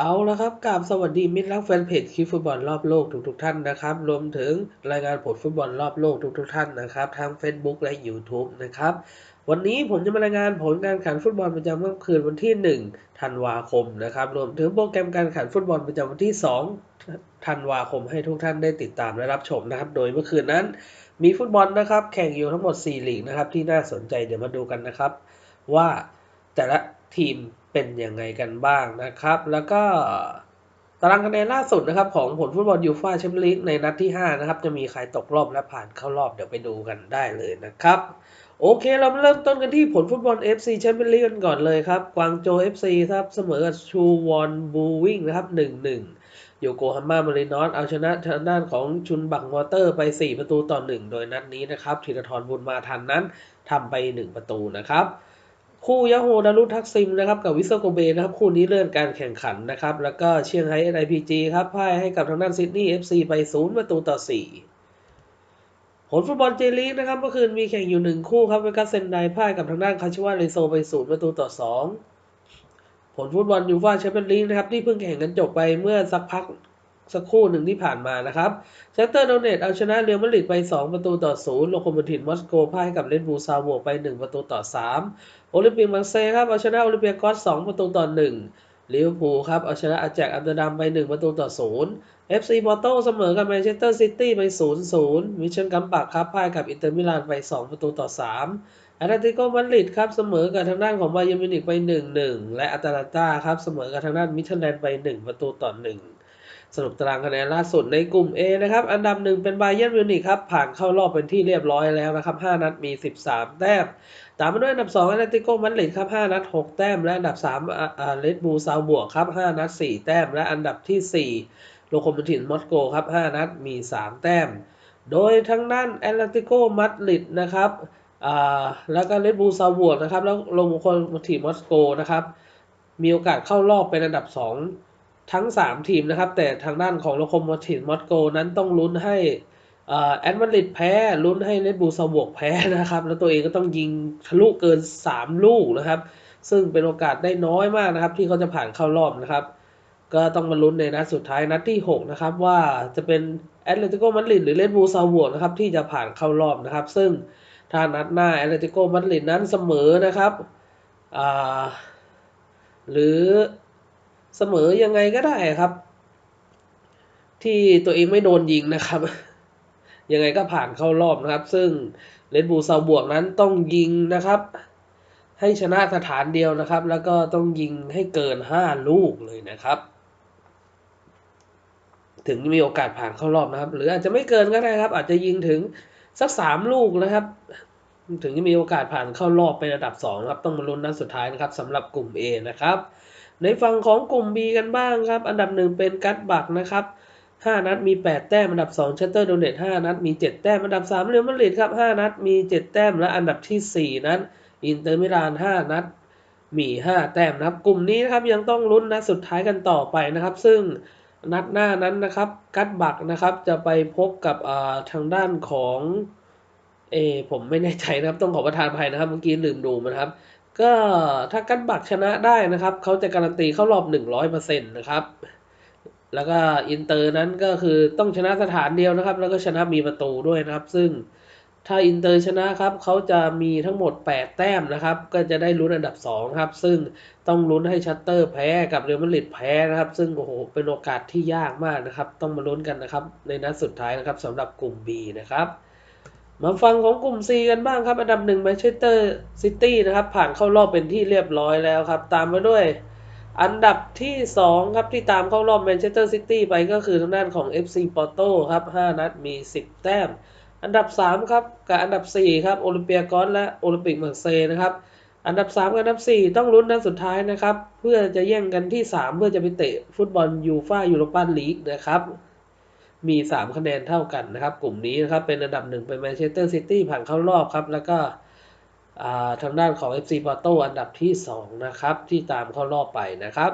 เอาละครับกราบสวัสดีมิตรรักแฟนเพจคลิปฟุตบอลรอบโลกทุกๆท่านนะครับ รวมถึงรายงานผลฟุตบอลรอบโลกทุกๆท่านนะครับทาง Facebook และ YouTube นะครับ วันนี้ผมจะมารายงานผลการแข่งขันฟุตบอลประจำค่ำคืนวันที่ 1 ธันวาคมนะครับ รวมถึงโปรแกรมการแข่งขันฟุตบอลประจำวันที่ 2 ธันวาคมให้ทุกท่านได้ติดตามและรับชมนะครับ โดยเมื่อคืนนั้น มีฟุตบอลนะครับ แข่งอยู่ทั้งหมด 4 ลีกนะครับที่น่าสนใจเดี๋ยวมาดูกันนะครับ ว่าแต่ละ ทีมเป็นยังไงกันบ้างนะครับ แล้วก็ตารางคะแนนล่าสุดนะครับของผลฟุตบอลยูฟ่าแชมเปี้ยนลีกในนัดที่ 5 นะครับ จะมีใครตกรอบและผ่านเข้ารอบเดี๋ยวไปดูกันได้เลยนะครับ โอเคเรามาเริ่มต้นกันที่ผลฟุตบอล FC แชมเปี้ยนลีกกันก่อนเลยครับ กวางโจ FC ครับเสมอกับชูวอนบูวิงนะครับ 1-1 โยโกฮาม่ามารินอสเอาชนะทางด้านของชุนบักมอเตอร์ไป 4 ประตูต่อ 1 โดยนัดนี้นะครับธีรทรบุญมาทันนั้นทำไป 1 ประตูนะครับ คู่ยาโฮดารุทักซิมนะครับกับวิโซโกเบนะครับคู่นี้เลื่อนการแข่งขันนะครับ แล้วก็เชียงไฮ้ NIPG ครับพ่ายให้กับทางด้านซิดนีย์ FC ไป0ประตูต่อ4ผลฟุตบอลเจลีกนะครับเมื่อคืนมีแข่งอยู่1คู่ครับเวกัสเซนไดพ่ายกับทางด้านคาชิวาเรโซไป0ประตูต่อ2ผลฟุตบอลยูฟ่าแชมเปี้ยนลีกนะครับที่เพิ่งแข่งกันจบไปเมื่อสักพัก สักครู่หนึ่งที่ผ่านมานะครับเซนเตอร์โดเนตเอาชนะเรอัลมาดริดไป 2 ประตูต่อ 0 โลโคโมทีฟมอสโกพ่ายให้กับเลดบูซาวโวไป 1 ประตูต่อ 3 โอลิมปิกมาร์เซครับเอาชนะโอลิมเปียกอส2ประตูต่อ 1 ลิเวอร์พูลครับเอาชนะอาแจกอัมเตอร์ดัมไป 1 ประตูต่อ 0 FC ปอร์โตเสมอกับแมนเชสเตอร์ซิตี้ไป 0-0 มิเชลกัมปักครับพ่ายกับอินเตอร์มิลานไป 2 ประตูต่อ3อาตเลติโกมาดริดครับเสมอกับทางด้านของบาเยร์มิวนิกไป 1-1 และอาตาลันตาครับเสมอกับทางด้านมิเทลแลนด์ไป 1 ประตูต่อ 1 สรุปตารางคะแนนล่าสุดในกลุ่ม A นะครับ อันดับหนึ่งเป็นไบเยนมิวนิกครับ ผ่านเข้ารอบเป็นที่เรียบร้อยแล้วนะครับ 5 นัดมี 13 แต้ม ตามมาด้วยอันดับ2อาตเลติโกมาดริดครับ 5 นัด 6 แต้ม และอันดับ3อ่าเลดบูซาวบวกครับ 5 นัด 4 แต้ม และอันดับที่ 4 โลโคโมทีฟมอสโกครับ 5 นัดมี 3 แต้ม โดยทั้งด้านแอตเลติโกมาดริดนะครับแล้วก็เลดบูซาวบวกนะครับ แล้วโลโคโมทีฟมอสโกนะครับ มีโอกาสเข้ารอบเป็นอันดับ 2 ทั้ง 3 ทีมนะครับ แต่ทางด้านของโลโคโมทีฟมอสโกนั้นต้องลุ้นให้แอดมาริดแพ้ลุ้นให้เลดบูซาวบวกแพ้นะครับ แล้วตัวเองก็ต้องยิงทะลุเกิน 3 ลูกนะครับ ซึ่งเป็นโอกาสได้น้อยมากนะครับ ที่เขาจะผ่านเข้ารอบนะครับ ก็ต้องมาลุ้นในนัดสุดท้ายนัดที่ 6 นะครับ ว่าจะเป็นแอตเลติโกมาดริดหรือเลดบูซาวบวกนะครับที่จะผ่านเข้ารอบนะครับ ซึ่งถ้านัดหน้าแอตเลติโกมาดริดนั้นเสมอนะครับหรือ เสมอยังไงก็ได้ครับ ที่ตัวเองไม่โดนยิงนะครับ ยังไงก็ผ่านเข้ารอบนะครับ ซึ่งเลดบูซาบวกนั้นต้องยิงนะครับ ให้ชนะสถานเดียวนะครับ แล้วก็ต้องยิงให้เกินห้าลูกเลยนะครับ ถึงมีโอกาสผ่านเข้ารอบนะครับ หรืออาจจะไม่เกินก็ได้ครับ อาจจะยิงถึงสักสามลูกนะครับถึงจะมีโอกาสผ่านเข้ารอบเป็นระดับสองครับ ต้องมาลุ้นนัดสุดท้ายนะครับสำหรับกลุ่ม A นะครับ ในฝั่งของกลุ่ม B กันบ้างครับ อันดับหนึ่งเป็นกัตบักนะครับ 5 นัดมี 8 แต้ม อันดับ 2 ชัตเตอร์โดเนต5นัดมี 7 แต้ม อันดับ 3 เรอัลมาดริดครับ 5 นัดมี 7 แต้ม และอันดับที่ 4 นั้นอินเตอร์มิลาน 5 นัดมี 5 แต้มนะครับ กลุ่มนี้นะครับยังต้องลุ้นนัดสุดท้ายกันต่อไปนะครับ ซึ่งนัดหน้านั้นนะครับ กัตบักนะครับจะไปพบกับทางด้านของเอผมไม่แน่ใจนะครับต้องขอประทานภัยนะครับ เมื่อกี้ลืมดูนะครับ ก็ถ้ากันบักชนะได้นะครับ เขาจะการันตีเข้ารอบ 100%นะครับ แล้วก็อินเตอร์นั้นก็คือต้องชนะสถานเดียวนะครับ แล้วก็ชนะมีประตูด้วยนะครับ ซึ่งถ้าอินเตอร์ชนะครับเขาจะมีทั้งหมด 8 แต้มนะครับ ก็จะได้ลุ้นอันดับ 2 ครับ ซึ่งต้องลุ้นให้ชัตเตอร์แพ้กับเรอัลมาดริดแพ้นะครับ ซึ่งโอ้โหเป็นโอกาสที่ยากมากนะครับ ต้องมาลุ้นกันนะครับ ในนัดสุดท้ายนะครับสำหรับกลุ่ม B นะครับ มาฟังของกลุ่ม C กันบ้างครับ อันดับหนึ่งแมนเชสเตอร์ซิตี้นะครับ ผ่านเข้ารอบเป็นที่เรียบร้อยแล้วครับ ตามมาด้วย อันดับที่ 2 ครับที่ตามเข้ารอบแมนเชสเตอร์ซิตี้ไปก็คือทางด้านของ FC ปอร์โตครับ 5 นัดมี 10 แต้ม อันดับ 3 ครับ กับอันดับ 4 ครับโอลิมเปียกอสและโอลิมปิกมาร์เซนะครับ อันดับ 3 กับอันดับ 4 ต้องลุ้นนัดสุดท้ายนะครับ เพื่อจะแย่งกันที่ 3 เพื่อจะไปเตะฟุตบอลยูฟ่ายูโรปาลีกนะครับ มี 3 คะแนนเท่ากันนะครับ กลุ่มนี้นะครับเป็นอันดับหนึ่งเป็นแมนเชสเตอร์ซิตี้ผ่านเข้ารอบครับ แล้วก็ทางด้านของ FC Porto อันดับที่ 2 นะครับ ที่ตามเข้ารอบไปนะครับ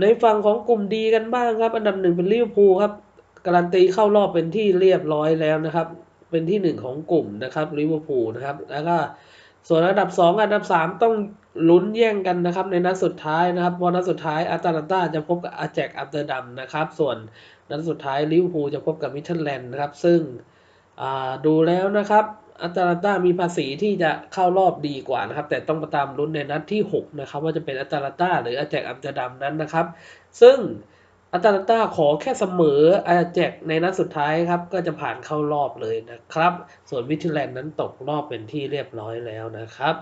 ในฝั่งของกลุ่มดีกันบ้างครับ อันดับหนึ่งเป็นลิเวอร์พูลครับการันตีเข้ารอบเป็นที่เรียบร้อยแล้วนะครับ เป็นที่ 1 ของกลุ่มนะครับลิเวอร์พูลนะครับแล้วก็ส่วนอันดับ 2 อันดับ 3 ต้องลุ้นแย่งกันนะครับ ในนัดสุดท้ายนะครับเพราะนัดสุดท้ายอาตาลันตาจะพบกับอาแจกอัมเตอร์ดัมนะครับ ส่วน นัดสุดท้ายลิเวอร์พูลจะพบกับมิทเทิลแลนด์นะครับ ซึ่งดูแล้วนะครับอาตาลันตามีภาษีที่จะเข้ารอบดีกว่านะครับ แต่ต้องมาตามลุ้นในนัดที่ 6 นะครับ ว่าจะเป็นอาตาลันตาหรืออาแจกอัมสเตอร์ดัมนั้นนะครับ ซึ่งอาตาลันตาขอแค่เสมออาแจกในนัดสุดท้ายครับ ก็จะผ่านเข้ารอบเลยนะครับ ส่วนมิทเทิลแลนด์นั้นตกรอบเป็นที่เรียบร้อยแล้วนะครับ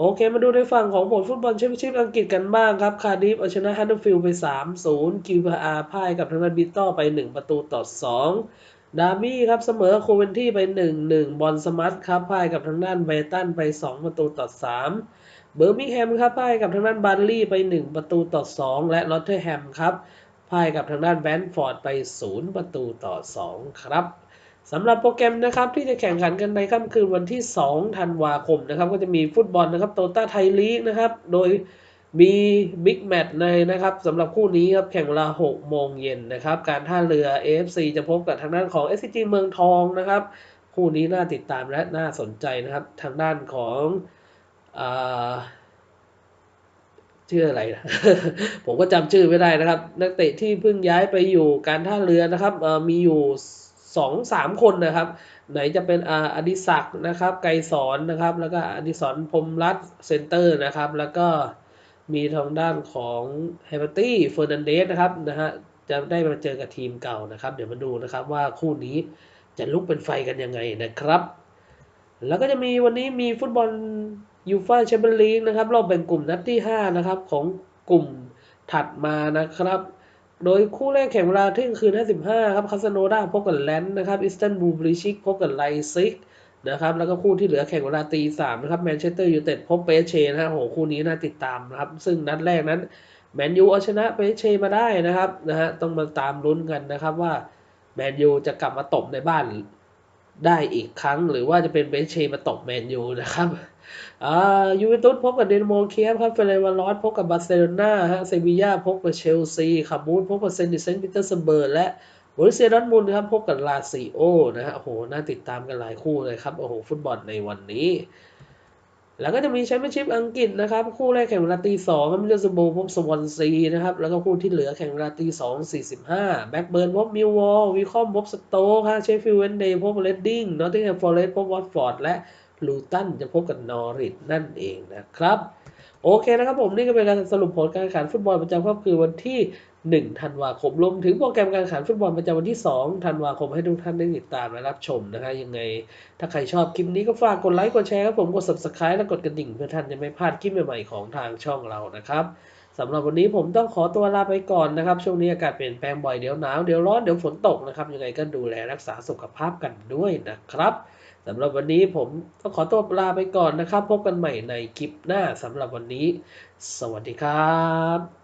โอเค มาดูในฝั่งของผลฟุตบอลแชมเปี้ยนชิพอังกฤษกันบ้างครับ คาร์ดิฟเอาชนะฮันเดอร์ฟิลด์ไป 3-0 กิวพาอาพ่ายกับทางด้านบิตตอไป 1 ประตูต่อ 2 ดาร์บี้ครับเสมอโคเวนที่ไป 1-1 บอลสมัตครับพ่ายกับทางด้านไบรตันไป 2 ประตูต่อ 3 เบอร์มิงแฮมครับพ่ายกับทางด้านบันลี่ไป 1 ประตูต่อ 2 และลอตเทอร์แฮมครับพ่ายกับทางด้านแบนฟอร์ดไป 0 ประตูต่อ 2 ครับ สำหรับโปรแกรมนะครับที่จะแข่งขันกันในค่ำคืนวันที่ 2 ธันวาคมนะครับก็จะมีฟุตบอลนะครับโตต้าไทยลีกนะครับโดยมีบิ๊กแมตช์ในนะครับสำหรับคู่นี้ครับแข่งเวลา 6 โมงเย็นนะครับการท่าเรือ AFC จะพบกับทางด้านของ SCG เมืองทองนะครับคู่นี้น่าติดตามและน่าสนใจนะครับทางด้านของอาชื่ออะไรนะผมก็จำชื่อไม่ได้นะครับ นักเตะที่เพิ่งย้ายไปอยู่การท่าเรือนะครับเอ่อมีอยู่ สองสามคนนะครับ ไหนจะเป็นอาอดิศักนะครับ ไกรสอนนะครับ แล้วก็อดิศรพรมรัตเซนเตอร์นะครับ แล้วก็มีทางด้านของเฮเบอร์ตี้เฟอร์นันเดสนะครับนะฮะจะได้มาเจอกับทีมเก่านะครับ เดี๋ยวมาดูนะครับว่าคู่นี้จะลุกเป็นไฟกันยังไงนะครับ แล้วก็จะมีวันนี้มีฟุตบอลยูฟ่าแชมเปี้ยนลีกนะครับรอบแบ่งกลุ่มนัดที่ 5 นะครับ ของกลุ่มถัดมานะครับ โดยคู่แรกแข่งเวลาเที่ยงคืน55ครับคาสโนดาพบกับแลนด์นะครับอิสตันบูลบริชิกพบกับไลซิกนะครับแล้วก็คู่ที่เหลือแข่งเวลาตีสามนะครับแมนเชสเตอร์ยูไนเต็ดพบเปเชนะฮะโหคู่นี้น่าติดตามนะครับ ซึ่งนัดแรกนั้นแมนยูเอาชนะเปเชมาได้นะครับนะฮะต้องมาตามลุ้นกันนะครับว่าแมนยูจะกลับมาตบในบ้าน ได้อีกครั้ง หรือว่าจะเป็นเบนเชมาตกแมนยูนะครับอ่ายูเวนตุสพบกับเดนโมเคียฟครับเฟเรวารอสพบกับบาร์เซโลนาฮะเซบีย่าพบกับเชลซีคาบูนพบกับเซนติเซนต์ปีเตอร์สเบิร์และบริเซียดอนมุนครับพบกับลาซิโอนะฮะโอ้โห น่าติดตามกันหลายคู่เลยครับ โอ้โห ฟุตบอลในวันนี้ แล้วก็จะมีแชมเปี้ยนชิพอังกฤษนะครับ คู่แรกแข่งเวลาตีสองครับมิลเลอร์สโบพบสวอนซีนะครับ แล้วก็คู่ที่เหลือแข่งเวลาตีสองสี่สิบห้าแบ็กเบิร์นพบมิววอลวิคอมพบสโต๊กฮะเชฟฟิลด์เวนเดย์พบเรดดิ้งนอตติงแฮมฟอร์เรสต์พบวอตฟอร์ดและลูตันจะพบกับนอริทนั่นเองนะครับ โอเคนะครับผมนี่ก็เป็นการสรุปผลการแข่งขันฟุตบอลประจำค่ำคืนวันที่ 1 ธันวาคมรวมถึงโปรแกรมการแข่งขันฟุตบอลประจำวันที่ 2 ธันวาคมให้ทุกท่านได้ติดตามและรับชมนะฮะยังไง ถ้าใครชอบคลิปนี้ก็ฝากกดไลค์กดแชร์ครับผมกด subscribe และกดกระดิ่งเพื่อท่านจะไม่พลาดคลิปใหม่ๆของทางช่องเรานะครับสำหรับวันนี้ผมต้องขอตัวลาไปก่อนนะครับ ช่วงนี้อากาศเปลี่ยนแปลงบ่อยเดี๋ยวหนาวเดี๋ยวร้อนเดี๋ยวฝนตกนะครับยังไงก็ดูแลรักษาสุขภาพกันด้วยนะครับ สำหรับวันนี้ผมต้องขอตัวลาไปก่อนนะครับ พบกันใหม่ในคลิปหน้าสำหรับวันนี้ สวัสดีครับ